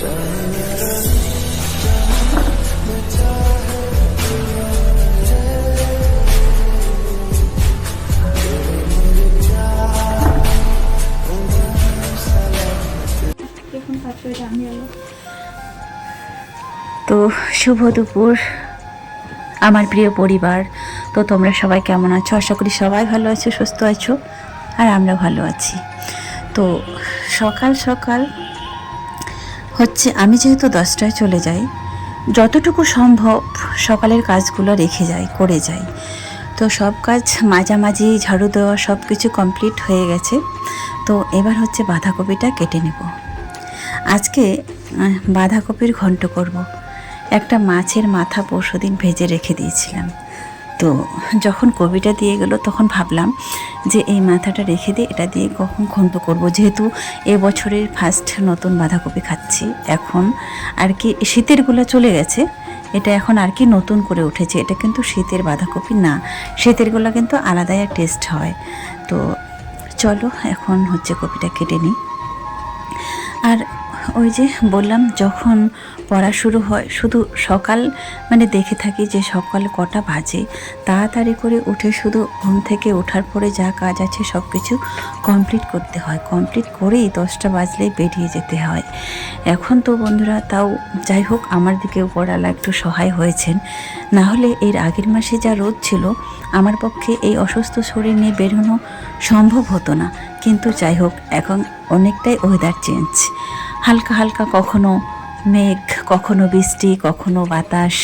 তো শুভ দুপুর, আমার প্রিয় পরিবার। তো তোমরা সবাই কেমন আছো? আশা করি সবাই ভালো আছো, সুস্থ আছো, আর আমরা ভালো আছি। তো সকাল সকাল হচ্ছে, আমি যেহেতু দশটায় চলে যাই, যতটুকু সম্ভব সকালের কাজগুলো রেখে যাই, করে যাই। তো সব কাজ মাঝামাঝি, ঝাড়ু দেওয়া সব কিছু কমপ্লিট হয়ে গেছে। তো এবার হচ্ছে বাঁধাকপিটা কেটে নেব। আজকে বাঁধাকপির ঘন্ট করব। একটা মাছের মাথা পরশুদিন ভেজে রেখে দিয়েছিলাম। তো যখন কবিটা দিয়ে গেল, তখন ভাবলাম যে এই মাথাটা রেখে দিয়ে এটা দিয়ে কখন ঘন্ট করব। যেহেতু এ বছরের ফার্স্ট নতুন বাঁধাকপি খাচ্ছি, এখন আর কি শীতেরগুলো চলে গেছে, এটা এখন আর কি নতুন করে উঠেছে। এটা কিন্তু শীতের বাঁধাকপি না, শীতেরগুলো কিন্তু আলাদাই টেস্ট হয়। তো চলো এখন হচ্ছে কপিটা কেটে নিই। আর ওই যে বললাম, যখন পড়া শুরু হয়, শুধু সকাল মানে দেখে থাকি যে সকাল কটা বাজে। তাড়াতাড়ি করে উঠে শুধু ঘুম থেকে ওঠার পরে যা কাজ আছে সব কিছু কমপ্লিট করতে হয়। কমপ্লিট করেই দশটা বাজলেই বেরিয়ে যেতে হয়। এখন তো বন্ধুরা তাও যাই হোক, আমার দিকে উপরালা একটু সহায় হয়েছেন। না হলে এর আগের মাসে যা রোদ ছিল, আমার পক্ষে এই অসুস্থ শরীর নিয়ে বেরোনো সম্ভব হতো না। কিন্তু যাই হোক, এখন অনেকটাই ওয়েদার চেঞ্জ হালকা হালকা কখনো মেঘ, কখনো বৃষ্টি, কখনো বাতাস,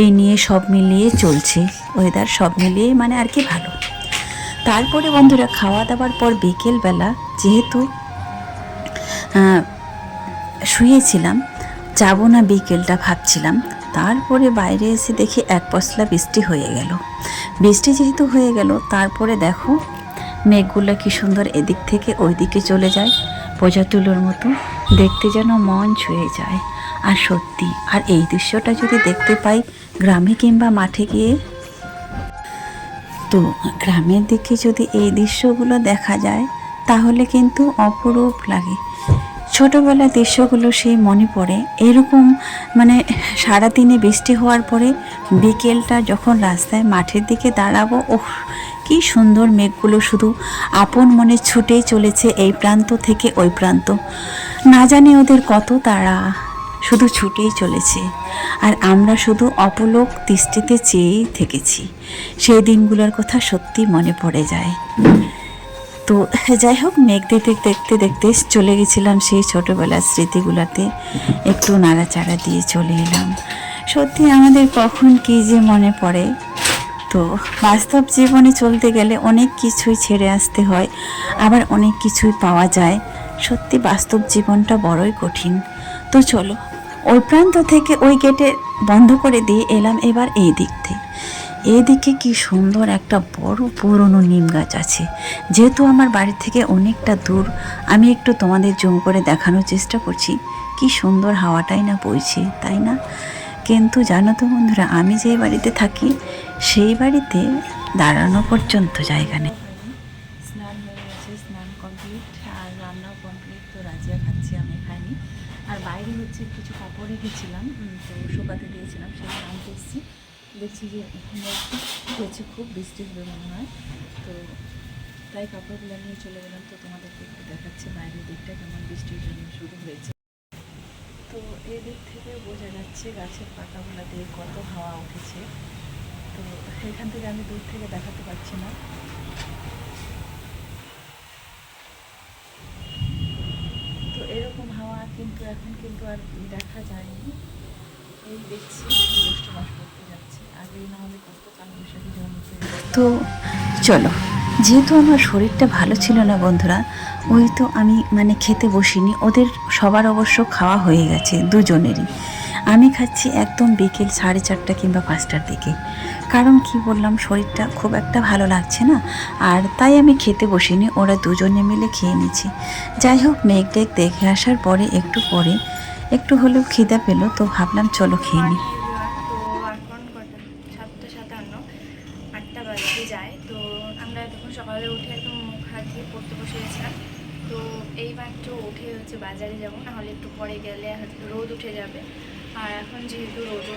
এই নিয়ে সব মিলিয়ে চলছে। ওয়েদার সব মিলিয়ে মানে আর কি ভালো। তারপরে বন্ধুরা খাওয়া দাওয়ার পর বিকেলবেলা যেহেতু শুয়েছিলাম, যাব না বিকেলটা ভাবছিলাম। তারপরে বাইরে এসে দেখি এক পশলা বৃষ্টি হয়ে গেল। বৃষ্টি যেহেতু হয়ে গেল, তারপরে দেখো মেঘগুলো কি সুন্দর এদিক থেকে ওই দিকে চলে যায় বোঝা তুলোর মতো। দেখতে যেন মন ছুঁয়ে যায়। আর সত্যি, আর এই দৃশ্যটা যদি দেখতে পাই গ্রামে কিংবা মাঠে গিয়ে? তো গ্রামের দিকে যদি এই দৃশ্যগুলো দেখা যায়, তাহলে কিন্তু অপরূপ লাগে। ছোটোবেলার দৃশ্যগুলো সেই মনে পড়ে। এরকম মানে সারাদিনে বৃষ্টি হওয়ার পরে বিকেলটা যখন রাস্তায় মাঠের দিকে দাঁড়াবো, ওহ, কি সুন্দর মেঘগুলো শুধু আপন মনে ছুটেই চলেছে এই প্রান্ত থেকে ওই প্রান্ত। না জানি ওদের কত তারা শুধু ছুটেই চলেছে। আর আমরা শুধু অপলোক দৃষ্টিতে চেয়েই থেকেছি। সেই দিনগুলোর কথা সত্যি মনে পড়ে যায়। তো যাই হোক, মেঘ দেখতে দেখতে দেখতে চলে গেছিলাম সেই ছোটোবেলার স্মৃতিগুলোতে। একটু নাড়াচাড়া দিয়ে চলে এলাম। সত্যি আমাদের কখন কী যে মনে পড়ে। তো বাস্তব জীবনে চলতে গেলে অনেক কিছুই ছেড়ে আসতে হয়, আবার অনেক কিছুই পাওয়া যায়। সত্যি বাস্তব জীবনটা বড়ই কঠিন। তো চলো, ওই প্রান্ত থেকে ওই গেটে বন্ধ করে দিয়ে এলাম এবার এই দিক থেকে এদিকে কি সুন্দর একটা বড় পুরনো নিম গাছ আছে। যেহেতু আমার বাড়ি থেকে অনেকটা দূর, আমি একটু তোমাদের জুম করে দেখানোর চেষ্টা করছি। কি সুন্দর হাওয়াটাই না বইছে, তাই না? কিন্তু জানো তো বন্ধুরা, আমি যে বাড়িতে থাকি, সেই বাড়িতে দাঁড়ানো পর্যন্ত জায়গা নেই স্নান হয়ে গেছে স্নান কমপ্লিট আর রান্নাও কমপ্লিট তো রাজিয়া খাচ্ছি আমি খাইনি আর বাইরে হচ্ছে কিছু কাপড় রেখেছিলাম তো শুকাতে দিয়েছিলাম সেগুলো আনতে এসেছি দেখছি। যে হয়েছে, খুব বৃষ্টি হবে মনে হয়। তো তাই কাপড়গুলো নিয়ে চলে গেলাম, তো তোমাদেরকে একটু দেখাচ্ছে বাইরের দিকটা, কেমন বৃষ্টির জন্য শুরু হয়েছে। তো এই দিক থেকে বোঝা যাচ্ছে গাছের পাতাগুলো দিয়ে কত হাওয়া উঠেছে। তো সেখান থেকে আমি দূর থেকে দেখাতে পারছি না। তো এরকম হাওয়া কিন্তু এখন কিন্তু আর দেখা যায়নি। এই দেখছি, জ্যৈষ্ঠ মাস করতে যাচ্ছে। আগেই না হলে কত কাল বৈশাখী জন্মতে তো চলো, যেহেতু আমার শরীরটা ভালো ছিল না বন্ধুরা, ওই তো আমি মানে খেতে বসিনি, ওদের সবার অবশ্য খাওয়া হয়ে গেছে দুজনেরই। আমি খাচ্ছি একদম বিকেল সাড়ে চারটা কিংবা পাঁচটার দিকে। কারণ কি বললাম, শরীরটা খুব একটা ভালো লাগছে না। আর তাই আমি খেতে বসিনি, ওরা দুজনে মিলে খেয়ে নিচ্ছি যাই হোক, মেঘ টেঘ দেখে আসার পরে একটু পরে, একটু হলেও খিদা পেল, তো ভাবলাম চলো খেয়ে নিই। যায় তো আমরা তখন সকালে উঠে একদম মুখ হাত পড়তে বসে তো এই মাত্র উঠে হচ্ছে বাজারে যাব না হলে একটু পরে গেলে রোদ উঠে যাবে। আর এখন যেহেতু রোদও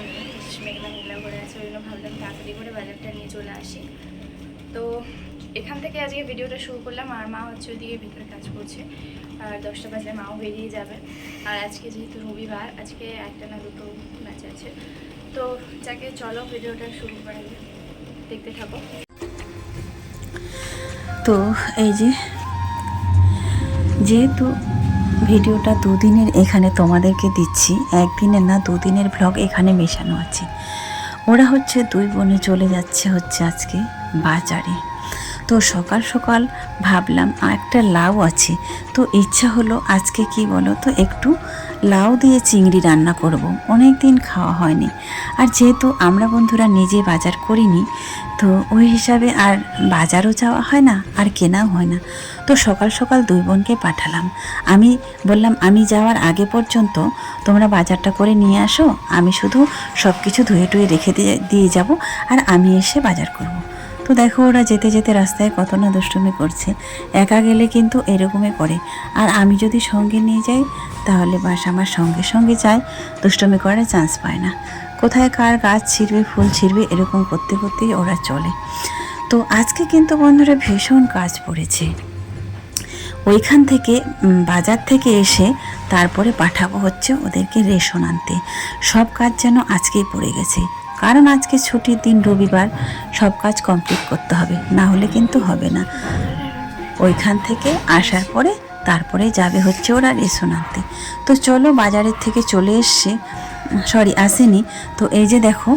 মেঘলা মেঘলা করে আছে, ওই জন্য ভাবলাম তাড়াতাড়ি করে বাজারটা নিয়ে চলে আসি। তো এখান থেকে আজকে ভিডিওটা শুরু করলাম, আর মা হচ্ছে ওইদিকে ভিতরে কাজ করছে, আর দশটা বাজলে মাও বেরিয়ে যাবে। আর আজকে যেহেতু রবিবার, আজকে একটা না দুটো ম্যাচ আছে। তো যাকে চলো ভিডিওটা শুরু করা। দেখতে থাকো। তো এই যে, যেহেতু ভিডিওটা দুদিনের এখানে তোমাদেরকে দিচ্ছি। একদিনের না, দুদিনের ব্লগ এখানে মেশানো আছে। ওরা হচ্ছে দুই বোনে চলে যাচ্ছে হচ্ছে আজকে বাজারে। তো সকাল সকাল ভাবলাম একটা লাউ আছে। তো ইচ্ছা হলো আজকে কি বলো তো, একটু লাউ দিয়ে চিংড়ি রান্না করব। অনেক দিন খাওয়া হয়নি। আর যেহেতু আমরা বন্ধুরা নিজে বাজার করিনি, তো ওই হিসাবে আর বাজারও যাওয়া হয় না, আর কেনাও হয় না। তো সকাল সকাল দুই বোনকে পাঠালাম। আমি বললাম, আমি যাওয়ার আগে পর্যন্ত তোমরা বাজারটা করে নিয়ে আসো। আমি শুধু সব কিছু ধুয়ে টুয়ে রেখে দিয়ে দিয়ে যাব, আর আমি এসে বাজার করব। তো দেখো, ওরা যেতে যেতে রাস্তায় কত না দুষ্টুমি করছে। একা গেলে কিন্তু এরকমই করে। আর আমি যদি সঙ্গে নিয়ে যাই, তাহলে বাস আমার সঙ্গে সঙ্গে যায়। দুষ্টুমি করার চান্স পায় না। কোথায় কার গাছ ছিঁড়বে, ফুল ছিঁড়বে, এরকম করতে করতেই ওরা চলে। তো আজকে কিন্তু বন্ধুরা ভীষণ কাজ পড়েছে। ওইখান থেকে বাজার থেকে এসে তারপরে পাঠাবো হচ্ছে ওদেরকে রেশন আনতে। সব কাজ যেন আজকেই পড়ে গেছে। কারণ আজকে ছুটির দিন রবিবার সব কাজ কমপ্লিট করতে হবে, না হলে কিন্তু হবে না। ওইখান থেকে আসার পরে তারপরে যাবে হচ্ছে ওরা রেশন আনতে। তো চলো বাজারের থেকে চলে এসছে। সরি আসেনি। তো এই যে দেখো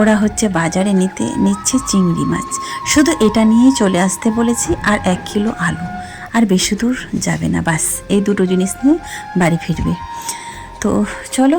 ওরা হচ্ছে বাজারে নিতে, নিচ্ছে চিংড়ি মাছ। শুধু এটা নিয়েই চলে আসতে বলেছি, আর এক কিলো আলু। আর বেশি দূর যাবে না, বাস। এই দুটো জিনিস নিয়ে বাড়ি ফিরবে। তো চলো